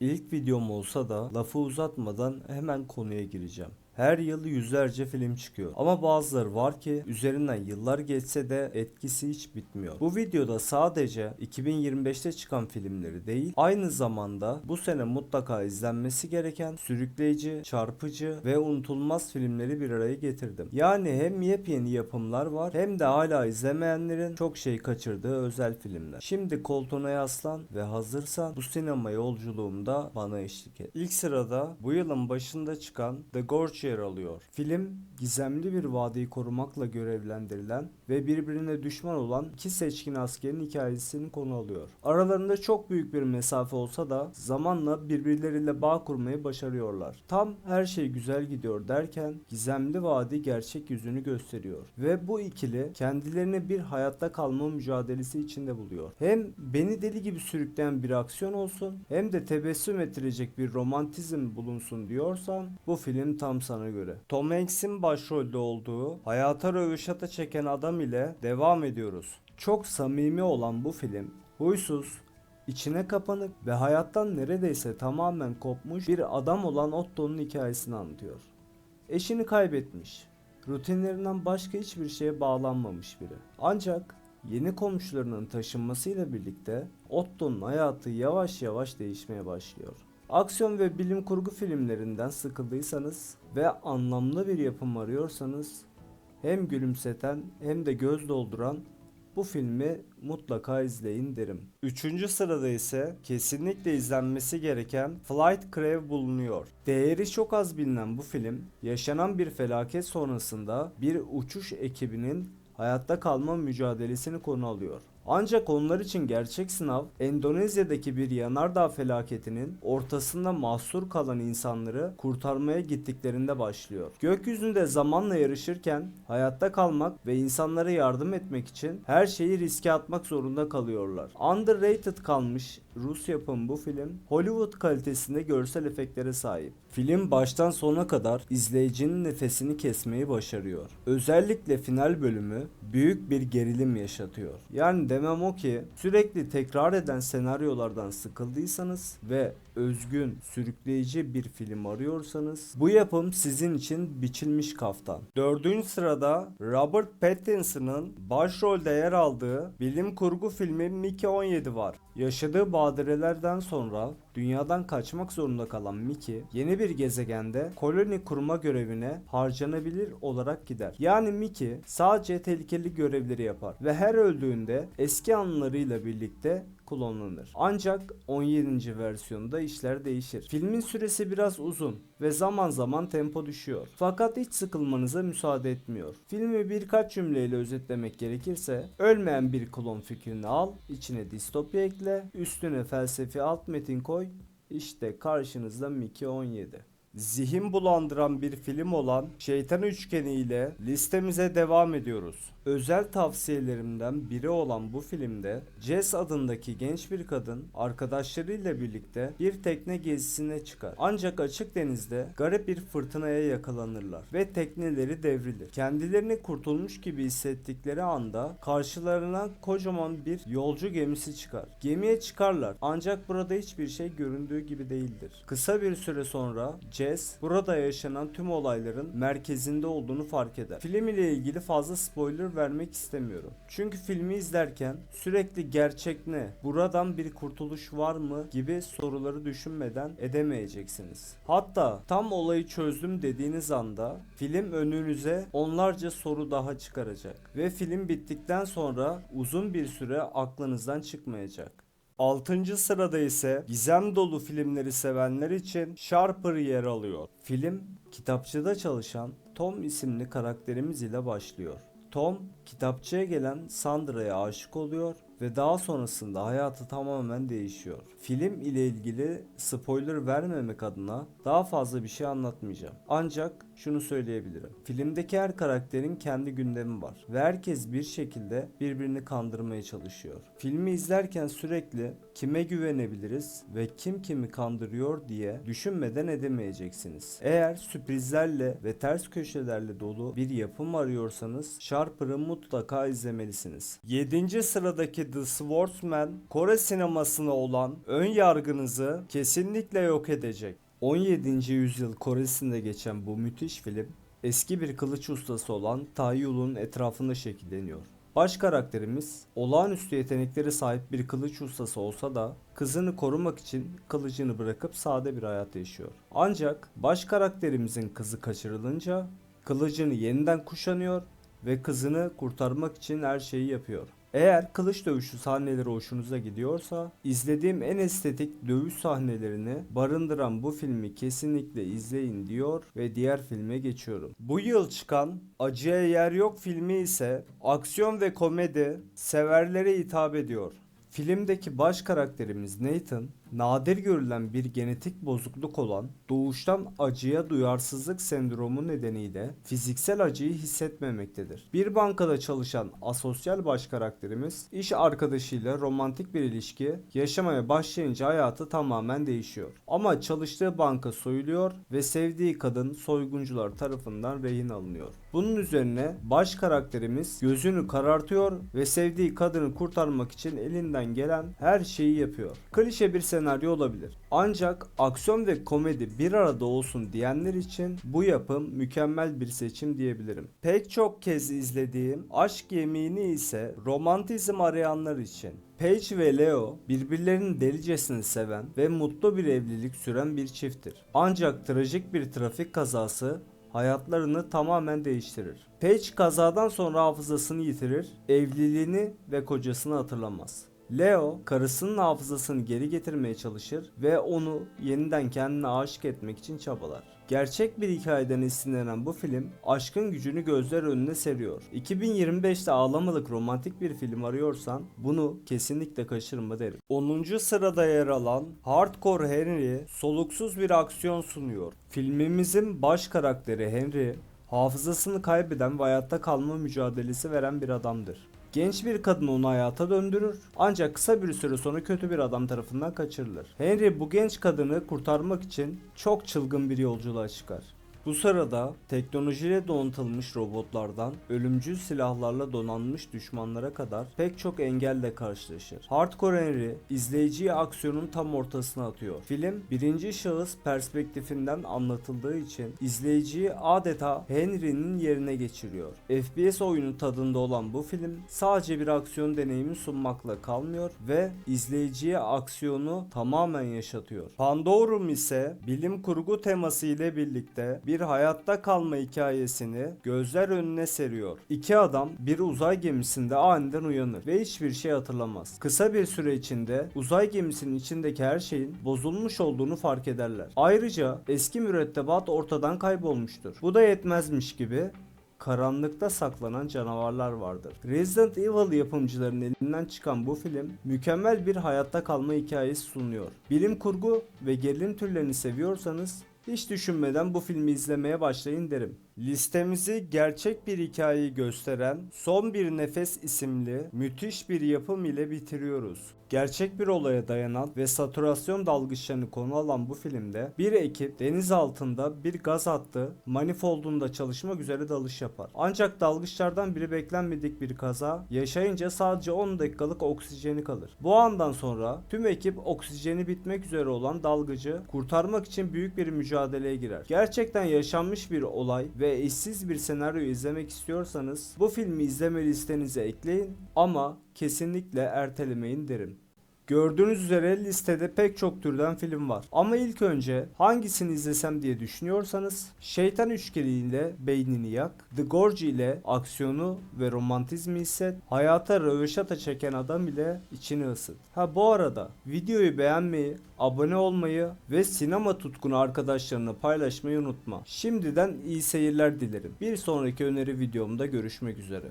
İlk videom olsa da lafı uzatmadan hemen konuya gireceğim. Her yıl yüzlerce film çıkıyor. Ama bazıları var ki üzerinden yıllar geçse de etkisi hiç bitmiyor. Bu videoda sadece 2025'te çıkan filmleri değil, aynı zamanda bu sene mutlaka izlenmesi gereken sürükleyici, çarpıcı ve unutulmaz filmleri bir araya getirdim. Yani hem yepyeni yapımlar var hem de hala izlemeyenlerin çok şey kaçırdığı özel filmler. Şimdi koltuğuna yaslan ve hazırsan bu sinema yolculuğumda bana eşlik et. İlk sırada bu yılın başında çıkan The Gorge yer alıyor. Film gizemli bir vadiyi korumakla görevlendirilen ve birbirine düşman olan iki seçkin askerin hikayesini konu alıyor. Aralarında çok büyük bir mesafe olsa da zamanla birbirleriyle bağ kurmayı başarıyorlar. Tam her şey güzel gidiyor derken gizemli vadi gerçek yüzünü gösteriyor ve bu ikili kendilerini bir hayatta kalma mücadelesi içinde buluyor. Hem beni deli gibi sürükleyen bir aksiyon olsun hem de tebessüm ettirecek bir romantizm bulunsun diyorsan bu film tam sana göre. Tom Hanks'in başrolde olduğu hayata röveşata çeken adam ile devam ediyoruz. Çok samimi olan bu film huysuz, içine kapanık ve hayattan neredeyse tamamen kopmuş bir adam olan Otto'nun hikayesini anlatıyor. Eşini kaybetmiş, rutinlerinden başka hiçbir şeye bağlanmamış biri. Ancak yeni komşularının taşınmasıyla birlikte Otto'nun hayatı yavaş yavaş değişmeye başlıyor. Aksiyon ve bilim kurgu filmlerinden sıkıldıysanız ve anlamlı bir yapım arıyorsanız hem gülümseten hem de göz dolduran bu filmi mutlaka izleyin derim. Üçüncü sırada ise kesinlikle izlenmesi gereken Flight Crave bulunuyor. Değeri çok az bilinen bu film, yaşanan bir felaket sonrasında bir uçuş ekibinin hayatta kalma mücadelesini konu alıyor. Ancak onlar için gerçek sınav Endonezya'daki bir yanardağ felaketinin ortasında mahsur kalan insanları kurtarmaya gittiklerinde başlıyor. Gökyüzünde zamanla yarışırken hayatta kalmak ve insanlara yardım etmek için her şeyi riske atmak zorunda kalıyorlar. Underrated kalmış Rus yapımı bu film Hollywood kalitesinde görsel efektlere sahip. Film baştan sona kadar izleyicinin nefesini kesmeyi başarıyor. Özellikle final bölümü büyük bir gerilim yaşatıyor. Yani demem o ki sürekli tekrar eden senaryolardan sıkıldıysanız ve özgün, sürükleyici bir film arıyorsanız bu yapım sizin için biçilmiş kaftan. Dördüncü sırada Robert Pattinson'ın başrolde yer aldığı bilim kurgu filmi Mickey 17 var. Yaşadığı badirelerden sonra dünyadan kaçmak zorunda kalan Mickey yeni bir gezegende koloni kurma görevine harcanabilir olarak gider. Yani Mickey sadece tehlikeli görevleri yapar ve her öldüğünde eski anılarıyla birlikte klonlanır. Ancak 17. versiyonda işler değişir. Filmin süresi biraz uzun ve zaman zaman tempo düşüyor. Fakat hiç sıkılmanıza müsaade etmiyor. Filmi birkaç cümleyle özetlemek gerekirse ölmeyen bir klon fikrini al, içine distopya ekle, üstüne felsefi alt metin koy, işte karşınızda Mickey 17 zihin bulandıran bir film olan Şeytan Üçgeni ile listemize devam ediyoruz. Özel tavsiyelerimden biri olan bu filmde Jess adındaki genç bir kadın arkadaşlarıyla birlikte bir tekne gezisine çıkar. Ancak açık denizde garip bir fırtınaya yakalanırlar ve tekneleri devrilir. Kendilerini kurtulmuş gibi hissettikleri anda karşılarına kocaman bir yolcu gemisi çıkar. Gemiye çıkarlar ancak burada hiçbir şey göründüğü gibi değildir. Kısa bir süre sonra Jess burada yaşanan tüm olayların merkezinde olduğunu fark eder. Film ile ilgili fazla spoiler vermek istemiyorum. Çünkü filmi izlerken sürekli gerçek ne, buradan bir kurtuluş var mı gibi soruları düşünmeden edemeyeceksiniz. Hatta tam olayı çözdüm dediğiniz anda film önünüze onlarca soru daha çıkaracak ve film bittikten sonra uzun bir süre aklınızdan çıkmayacak. 6. sırada ise gizem dolu filmleri sevenler için Sharper yer alıyor. Film kitapçıda çalışan Tom isimli karakterimiz ile başlıyor. Tom kitapçıya gelen Sandra'ya aşık oluyor ve daha sonrasında hayatı tamamen değişiyor. Film ile ilgili spoiler vermemek adına daha fazla bir şey anlatmayacağım. Ancak şunu söyleyebilirim. Filmdeki her karakterin kendi gündemi var ve herkes bir şekilde birbirini kandırmaya çalışıyor. Filmi izlerken sürekli kime güvenebiliriz ve kim kimi kandırıyor diye düşünmeden edemeyeceksiniz. Eğer sürprizlerle ve ters köşelerle dolu bir yapım arıyorsanız Sharper'ı mutlaka izlemelisiniz. 7. sıradaki The Swordsman Kore sinemasına olan ön yargınızı kesinlikle yok edecek. 17. yüzyıl Kore'sinde geçen bu müthiş film eski bir kılıç ustası olan Taehyul'un etrafında şekilleniyor. Baş karakterimiz olağanüstü yetenekleri sahip bir kılıç ustası olsa da kızını korumak için kılıcını bırakıp sade bir hayat yaşıyor. Ancak baş karakterimizin kızı kaçırılınca kılıcını yeniden kuşanıyor ve kızını kurtarmak için her şeyi yapıyor. Eğer kılıç dövüşü sahneleri hoşunuza gidiyorsa izlediğim en estetik dövüş sahnelerini barındıran bu filmi kesinlikle izleyin diyor ve diğer filme geçiyorum. Bu yıl çıkan Acıya Yer Yok filmi ise aksiyon ve komedi severlere hitap ediyor. Filmdeki baş karakterimiz Nathan, nadir görülen bir genetik bozukluk olan doğuştan acıya duyarsızlık sendromu nedeniyle fiziksel acıyı hissetmemektedir. Bir bankada çalışan asosyal baş karakterimiz iş arkadaşıyla romantik bir ilişki yaşamaya başlayınca hayatı tamamen değişiyor. Ama çalıştığı banka soyuluyor ve sevdiği kadın soyguncular tarafından rehin alınıyor. Bunun üzerine baş karakterimiz gözünü karartıyor ve sevdiği kadını kurtarmak için elinden gelen her şeyi yapıyor. Klişe bir senaryo olabilir. Ancak aksiyon ve komedi bir arada olsun diyenler için bu yapım mükemmel bir seçim diyebilirim. Pek çok kez izlediğim Aşk Yemeğini ise romantizm arayanlar için. Paige ve Leo birbirlerini delicesine seven ve mutlu bir evlilik süren bir çifttir. Ancak trajik bir trafik kazası hayatlarını tamamen değiştirir. Paige kazadan sonra hafızasını yitirir, evliliğini ve kocasını hatırlamaz. Leo karısının hafızasını geri getirmeye çalışır ve onu yeniden kendine aşık etmek için çabalar. Gerçek bir hikayeden esinlenen bu film aşkın gücünü gözler önüne seriyor. 2025'te ağlamalık romantik bir film arıyorsan bunu kesinlikle kaçırma derim. 10. sırada yer alan Hardcore Henry soluksuz bir aksiyon sunuyor. Filmimizin baş karakteri Henry hafızasını kaybeden ve hayatta kalma mücadelesi veren bir adamdır. Genç bir kadın onu hayata döndürür ancak kısa bir süre sonra kötü bir adam tarafından kaçırılır. Henry bu genç kadını kurtarmak için çok çılgın bir yolculuğa çıkar. Bu sırada teknolojiyle donatılmış robotlardan ölümcül silahlarla donanmış düşmanlara kadar pek çok engelle karşılaşır. Hardcore Henry izleyiciyi aksiyonun tam ortasına atıyor. Film birinci şahıs perspektifinden anlatıldığı için izleyiciyi adeta Henry'nin yerine geçiriyor. FPS oyunu tadında olan bu film sadece bir aksiyon deneyimi sunmakla kalmıyor ve izleyiciye aksiyonu tamamen yaşatıyor. Pandorum ise bilim kurgu teması ile birlikte bir hayatta kalma hikayesini gözler önüne seriyor. İki adam bir uzay gemisinde aniden uyanır ve hiçbir şey hatırlamaz. Kısa bir süre içinde uzay gemisinin içindeki her şeyin bozulmuş olduğunu fark ederler. Ayrıca eski mürettebat ortadan kaybolmuştur. Bu da yetmezmiş gibi karanlıkta saklanan canavarlar vardır. Resident Evil yapımcılarının elinden çıkan bu film mükemmel bir hayatta kalma hikayesi sunuyor. Bilim kurgu ve gerilim türlerini seviyorsanız hiç düşünmeden bu filmi izlemeye başlayın derim. Listemizi gerçek bir hikayeyi gösteren Son Bir Nefes isimli müthiş bir yapım ile bitiriyoruz. Gerçek bir olaya dayanan ve saturasyon dalgıçlarını konu alan bu filmde bir ekip deniz altında bir gaz hattı manifoldunda çalışmak üzere dalış yapar. Ancak dalgıçlardan biri beklenmedik bir kaza yaşayınca sadece 10 dakikalık oksijeni kalır. Bu andan sonra tüm ekip oksijeni bitmek üzere olan dalgıcı kurtarmak için büyük bir mücadeleye girer. Gerçekten yaşanmış bir olay ve eşsiz bir senaryo izlemek istiyorsanız bu filmi izleme listenize ekleyin ama kesinlikle ertelemeyin derim. Gördüğünüz üzere listede pek çok türden film var. Ama ilk önce hangisini izlesem diye düşünüyorsanız Şeytan Üçgeni ile beynini yak, The Gorge ile aksiyonu ve romantizmi hisset, hayata röveşata çeken adam ile içini ısıt. Ha bu arada videoyu beğenmeyi, abone olmayı ve sinema tutkunu arkadaşlarına paylaşmayı unutma. Şimdiden iyi seyirler dilerim. Bir sonraki öneri videomda görüşmek üzere.